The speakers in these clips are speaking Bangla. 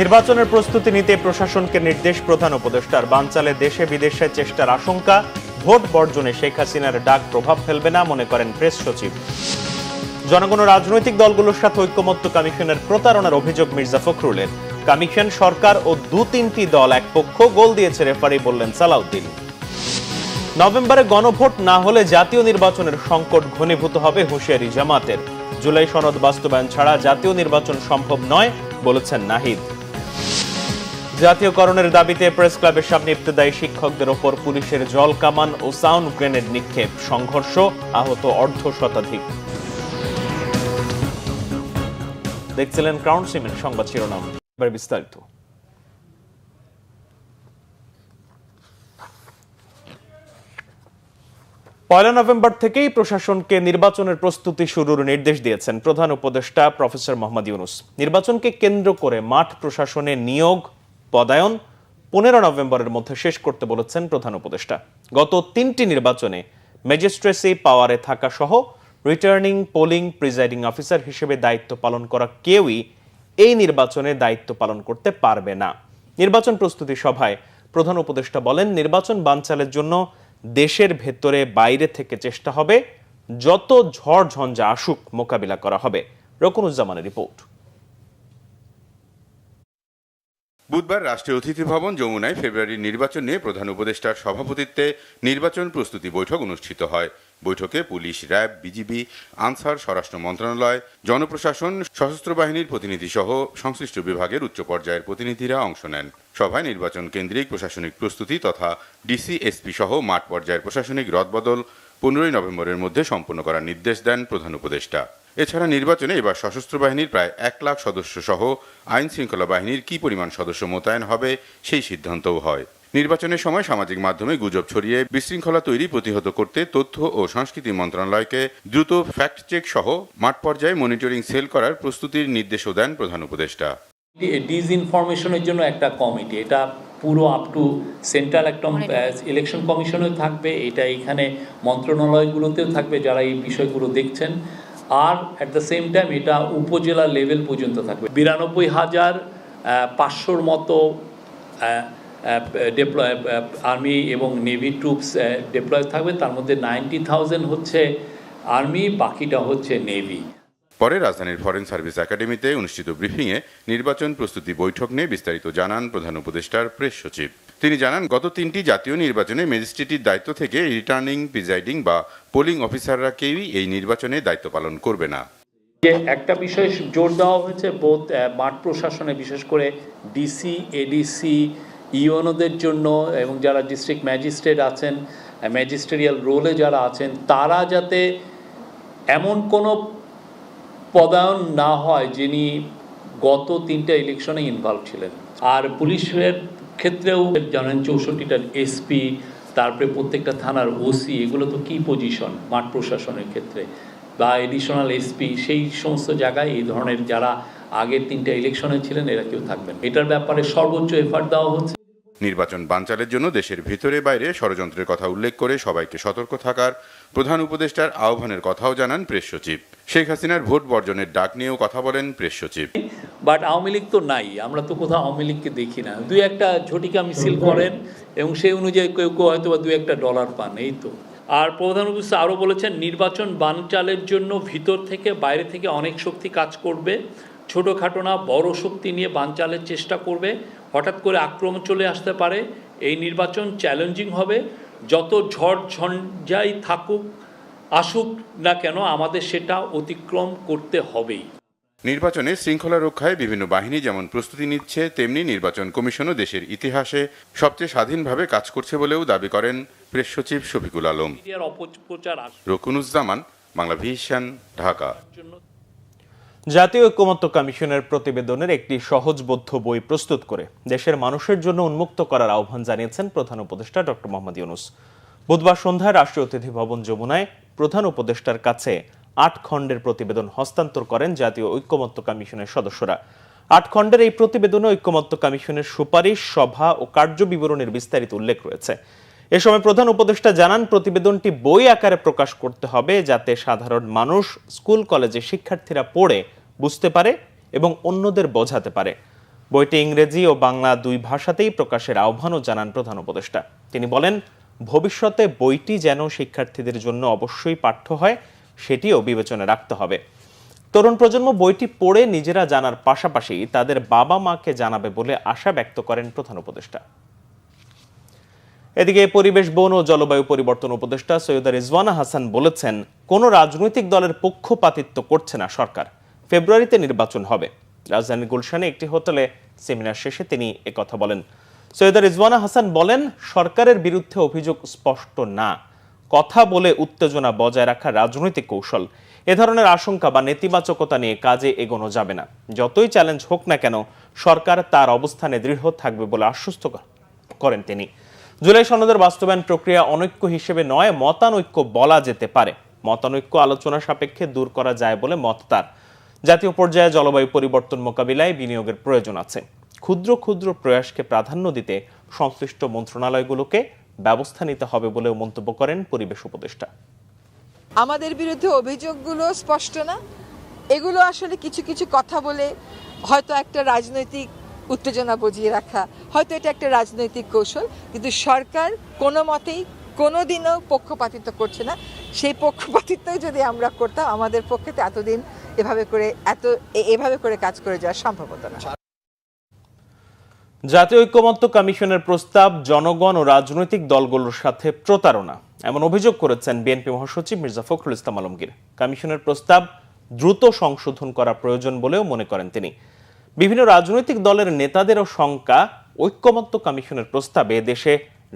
নির্বাচনের প্রস্তুতি নিতে প্রশাসনকে নির্দেশ প্রধান উপদেষ্টার। বানচালে দেশে বিদেশে চেষ্টার আশঙ্কা, ভোট বর্জনে শেখ হাসিনার ডাক প্রভাব ফেলবে না, মনে করেন প্রেস সচিব। জনগণ রাজনৈতিক দলগুলোর সাথে ঐক্যমত্য কমিশনের প্রতারণার অভিযোগ মির্জা ফখরুলের। কমিশন, সরকার ও দু তিনটি দল এক পক্ষ গোল দিয়েছে, রেফারি বললেন সালাউদ্দিন। নভেম্বরে গণভোট না হলে জাতীয় নির্বাচনের সংকট ঘনীভূত হবে হুঁশিয়ারি জামাতের। জুলাই সনদ বাস্তবায়ন ছাড়া জাতীয় নির্বাচন সম্ভব নয়, বলেছেন নাহিদ। জাতীয়করণের দাবিতে প্রেস ক্লাবের সামনে ইবতদায়ী শিক্ষকদের ওপর পুলিশের জল কামান ও সাউন্ড গ্রেনেড নিক্ষেপ। সংঘর্ষ আহত অর্ধ শতাধিক। দেখছিলেন ক্রাউন সিমের সংবাদ শিরোনাম। এবার বিস্তারিত। পয়লা নভেম্বর থেকেই প্রশাসনকে নির্বাচনের প্রস্তুতি শুরুর নির্দেশ দিয়েছেন প্রধান উপদেষ্টা প্রফেসর মোহাম্মদ ইউনুস। নির্বাচনকে কেন্দ্র করে মাঠ প্রশাসনে নিয়োগ পদায়ন পনেরো নভেম্বরের মধ্যে শেষ করতে বলেছেন প্রধান উপদেষ্টা। গত তিনটি নির্বাচনে ম্যাজিস্ট্রেসি পাওয়ারে থাকা সহ রিটার্নিং, পোলিং, প্রিজাইডিং অফিসার হিসেবে দায়িত্ব পালন করা কেউই এই নির্বাচনে দায়িত্ব পালন করতে পারবে না। নির্বাচন প্রস্তুতি সভায় প্রধান উপদেষ্টা বলেন, নির্বাচন বানচালের জন্য দেশের ভেতরে বাইরে থেকে চেষ্টা হবে, যত ঝড় ঝঞ্ঝা আসুক মোকাবিলা করা হবে। রকুনুজ্জামানের রিপোর্ট। বুধবার রাষ্ট্রীয় অতিথি ভবন যমুনায় ফেব্রুয়ারির নির্বাচন নিয়ে প্রধান উপদেষ্টার সভাপতিত্বে নির্বাচন প্রস্তুতি বৈঠক অনুষ্ঠিত হয়। বৈঠকে পুলিশ, র্যাব, বিজিবি, আনসার, স্বরাষ্ট্র মন্ত্রণালয়, জনপ্রশাসন, সশস্ত্র বাহিনীর প্রতিনিধি সহ সংশ্লিষ্ট বিভাগের উচ্চ পর্যায়ের প্রতিনিধিরা অংশ নেন। সভায় নির্বাচন কেন্দ্রিক প্রশাসনিক প্রস্তুতি তথা ডিসি এসপি সহ মাঠ পর্যায়ের প্রশাসনিক রদবদল পনেরোই নভেম্বরের মধ্যে সম্পন্ন করার নির্দেশ দেন প্রধান উপদেষ্টা। এছাড়া নির্বাচনে এবার সশস্ত্র বাহিনীর প্রায় এক লাখ সদস্য সহ আইন শৃঙ্খলা বাহিনীর কি পরিমাণ সদস্য মোতায়েন হবে সেই সিদ্ধান্তও হয়। নির্বাচনের সময় সামাজিক মাধ্যমে গুজব ছড়িয়ে বিশৃঙ্খলা তৈরি প্রতিহত করতে তথ্য ও সংস্কৃতি মন্ত্রণালয়কে দ্রুত ফ্যাক্ট চেক সহ মাঠ পর্যায়ে মনিটরিং সেল করার প্রস্তুতির নির্দেশও দেন প্রধান উপদেষ্টা। ডিসইনফরমেশনের জন্য একটা কমিটি। এটা পুরো আপ টু সেন্ট্রাল একটা ইলেকশন কমিশনেও থাকবে। এটা এখানে মন্ত্রণালয়গুলোতেও থাকবে যারা এই বিষয়গুলো দেখছেন। আর অ্যাট দ্য সেম টাইম এটা উপজেলা লেভেল পর্যন্ত থাকবে। বিরানব্বই হাজার পাঁচশোর মতো ডেপ্লয় আর্মি এবং নেভি ট্রুপস ডেপ্লয় থাকবে। তার মধ্যে নাইনটি থাউজেন্ড হচ্ছে আর্মি বাকিটা হচ্ছে নেভি পরে রাজধানীর ফরেন সার্ভিস একাডেমিতে অনুষ্ঠিত ব্রিফিংয়ে নির্বাচন প্রস্তুতি বৈঠক নিয়ে বিস্তারিত জানান প্রধান উপদেষ্টার প্রেস সচিব। তিনি জানান, গত তিনটি জাতীয় নির্বাচনে ম্যাজিস্ট্রেটির দায়িত্ব থেকে রিটার্নিং, প্রিজাইডিং বা পোলিং অফিসাররা কেউই এই নির্বাচনে দায়িত্ব পালন করবে না। যে একটা বিষয়ে জোর দেওয়া হয়েছে, বোধ মাঠ প্রশাসনে, বিশেষ করে ডিসি, এডিসি, ইউএনওদের জন্য এবং যারা ডিস্ট্রিক্ট ম্যাজিস্ট্রেট আছেন ম্যাজিস্ট্রেরিয়াল রোলে যারা আছেন, তারা যাতে এমন কোনো পদায়ন না হয় যিনি গত তিনটা ইলেকশনে ইনভলভ ছিলেন। আর পুলিশের ক্ষেত্রেও জানেন চৌষট্টিটা এসপি তারপরে প্রত্যেকটা থানার ওসি এগুলো তো কি পজিশন মাঠ প্রশাসনের ক্ষেত্রে। বা এডিশনাল এসপি সেই সমস্ত জায়গায় এই ধরনের যারা আগের তিনটা ইলেকশনে ছিলেন, এরা কেউ থাকবেন এটার ব্যাপারে সর্বোচ্চ এফার্ট দেওয়া হচ্ছে। নির্বাচন বানচালের জন্য দেশের ভিতরে বাইরে ষড়যন্ত্রের কথা উল্লেখ করে সবাইকে সতর্ক থাকার প্রধান উপদেষ্টার আহ্বানের কথাও জানান প্রেস সচিব। শেখ হাসিনার ভোট বর্জনের ডাক নিয়েও কথা বলেন প্রেস সচিব। বাট আওয়ামী লীগ তো নাই আমরা তো কোথাও আওয়ামী লীগকে দেখি না। দুই একটা ঝটিকা মিছিল করেন এবং সেই অনুযায়ী কেউ কেউ হয়তো বা দু একটা ডলার পান এই তো। আর প্রধান উপদেষ্টা আরও বলেছেন নির্বাচন বানচালের জন্য ভিতর থেকে বাইরে থেকে অনেক শক্তি কাজ করবে ছোটোখাটো না বড় শক্তি নিয়ে বানচালের চেষ্টা করবে হঠাৎ করে আক্রমণ চলে আসতে পারে এই নির্বাচন চ্যালেঞ্জিং হবে যত ঝড় ঝঞ্ঝাই থাকুক আসুক না কেন আমাদের সেটা অতিক্রম করতে হবেই। নির্বাচনে শৃঙ্খলা রক্ষায় বিভিন্ন বাহিনী যেমন প্রস্তুতি নিচ্ছে তেমনি নির্বাচন কমিশনও দেশের ইতিহাসে সবচেয়ে স্বাধীনভাবে কাজ করছে বলেও দাবি করেন প্রেস সচিব শফিকুল আলম। রকুনুজ্জামান বাংলা ভিশন ঢাকা। জাতীয় ঐক্যমত্য কমিশনের প্রতিবেদনের একটি সহজবোধ্য বই প্রস্তুত করে দেশের মানুষের জন্য উন্মুক্ত করার আহ্বান জানিয়েছেন প্রধান উপদেষ্টা ডক্টর মোহাম্মদ ইউনুস। বুধবার সন্ধ্যায় রাষ্ট্রীয় অতিথি ভবন যমুনায় প্রধান উপদেষ্টার কাছে আট খণ্ডের প্রতিবেদন হস্তান্তর করেন জাতীয় ঐক্যমত্য কমিশনের সদস্যরা। আট খণ্ডের এই প্রতিবেদনে ঐক্যমত্য কমিশনের সুপারিশ, সভা ও কার্য বিবরণের বিস্তারিত উল্লেখ রয়েছে। এ সময় প্রধান উপদেষ্টা জানান, প্রতিবেদনটি বই আকারে প্রকাশ করতে হবে যাতে সাধারণ মানুষ, স্কুল, কলেজে শিক্ষার্থীরা পড়ে, বুঝতে পারে এবং অন্যদের বোঝাতে পারে। বইটি ইংরেজি ও বাংলা দুই ভাষাতেই প্রকাশের আহ্বানও জানান প্রধান উপদেষ্টা। তিনি বলেন, ভবিষ্যতে বইটি যেন শিক্ষার্থীদের জন্য অবশ্যই পাঠ্য হয় সেটিও বিবেচনা রাখতে হবে। তরুণ প্রজন্ম বইটি পড়ে নিজেরা জানার পাশাপাশি তাদের বাবা মাকে জানাবে বলে আশা ব্যক্ত করেন প্রধান উপদেষ্টা। এদিকে পরিবেশ, বন ও জলবায়ু পরিবর্তন উপদেষ্টা সৈয়দা রিজওয়ানা হাসান বলেছেন, কোন রাজনৈতিক দলের পক্ষপাতিত্ব করছে না সরকার। ফেব্রুয়ারিতে নির্বাচন হবে। রাজধানীর গুলশানে একটি হোটেলে সেমিনার শেষে তিনি একথা বলেন। সৈয়দা রিজওয়ানা হাসান বলেন, সরকারের বিরুদ্ধে অভিযোগ স্পষ্ট না। কথা বলে উত্তেজনা বজায় রাখা রাজনৈতিক কৌশল। এ ধরনের আশঙ্কা বা নেতিবাচকতা নিয়ে কাজে এগোনো যাবে না। যতই চ্যালেঞ্জ হোক না কেন, সরকার তার অবস্থানে দৃঢ় থাকবে বলে আশ্বস্ত করেন তিনি। জুলাই সনদের বাস্তবায়ন প্রক্রিয়া অনৈক্য হিসেবে নয়, মতানৈক্য বলা যেতে পারে। মতানৈক্য আলোচনা সাপেক্ষে দূর করা যায় বলে মত তার। জাতীয় পর্যায়ে জলবায়ু পরিবর্তন মোকাবিলায় বিনিয়োগের প্রয়োজন আছে। ক্ষুদ্র ক্ষুদ্র প্রয়াসকে প্রাধান্য দিতে সংশ্লিষ্ট মন্ত্রণালয়গুলোকে ব্যবস্থা নিতে হবে বলেও মন্তব্য করেন পরিবেশ উপদেষ্টা। আমাদের বিরুদ্ধে অভিযোগগুলো স্পষ্ট না। এগুলো আসলে কিছু কিছু কথা বলে হয়তো একটা রাজনৈতিক উত্তেজনা বজিয়ে রাখা, হয়তো এটা একটা রাজনৈতিক কৌশল, কিন্তু সরকার কোনো মতেই কোনো দিনও পক্ষপাতিত্ব করছে না। সেই পক্ষপাতিত্বই যদি আমরা করতাম, আমাদের পক্ষে এতদিন এভাবে করে, এত এভাবে করে কাজ করে যাওয়া সম্ভব হতো না। জাতীয় ঐক্যমত্য কমিশনের প্রস্তাব জনগণ ও রাজনৈতিক দলগুলোর সাথে প্রতারণা। এমন অভিযোগ করেছেন বিএনপি মহাসচিব মির্জা ফখরুল ইসলাম আলমগীর। কমিশনের প্রস্তাব দ্রুত সংশোধন করা প্রয়োজন বলেও মনে করেন তিনি। বিভিন্ন রাজনৈতিক দলের নেতাদেরও শঙ্কা, ঐক্যমত্য কমিশনের প্রস্তাবে দেশে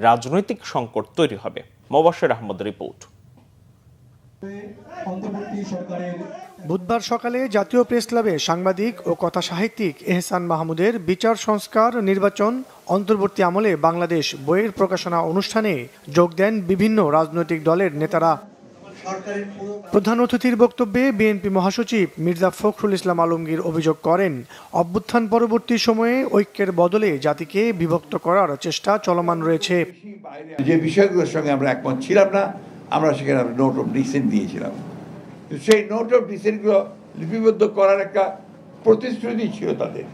রাজনৈতিক সংকট তৈরি হবে। মোবাশ্বের আহমদ রিপোর্ট। বুধবার সকালে জাতীয় প্রেস ক্লাবে সাংবাদিক ও কথা সাহিত্যিক এহসান মাহমুদের বিচার সংস্কার নির্বাচন অন্তর্বর্তী আমলে বাংলাদেশ বইয়ের প্রকাশনা অনুষ্ঠানে যোগ দেন বিভিন্ন রাজনৈতিক দলের নেতারা। প্রধান অতিথির বক্তব্যে বিএনপি মহাসচিব মির্জা ফখরুল ইসলাম আলমগীর অভিযোগ করেন অভ্যুত্থান পরবর্তী সময়ে ঐক্যের বদলে জাতিকে বিভক্ত করার চেষ্টা চলমান রয়েছে। যে বিষয়গুলোর সঙ্গে আমরা একমত ছিলাম না আমরা সেখানে নোট অফ ডিসেন্ট দিয়েছিলাম। সেই নোট অফ ডিসেন্টগুলো লিপিবদ্ধ করার একটা প্রতিশ্রুতি ছিল তাদের।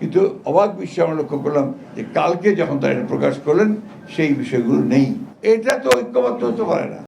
কিন্তু অবাক বিশ্বে আমরা লক্ষ্য করলাম যে কালকে যখন তারা প্রকাশ করলেন, সেই বিষয়গুলো নেই। এটা তো ঐক্যবদ্ধ হতে পারে না।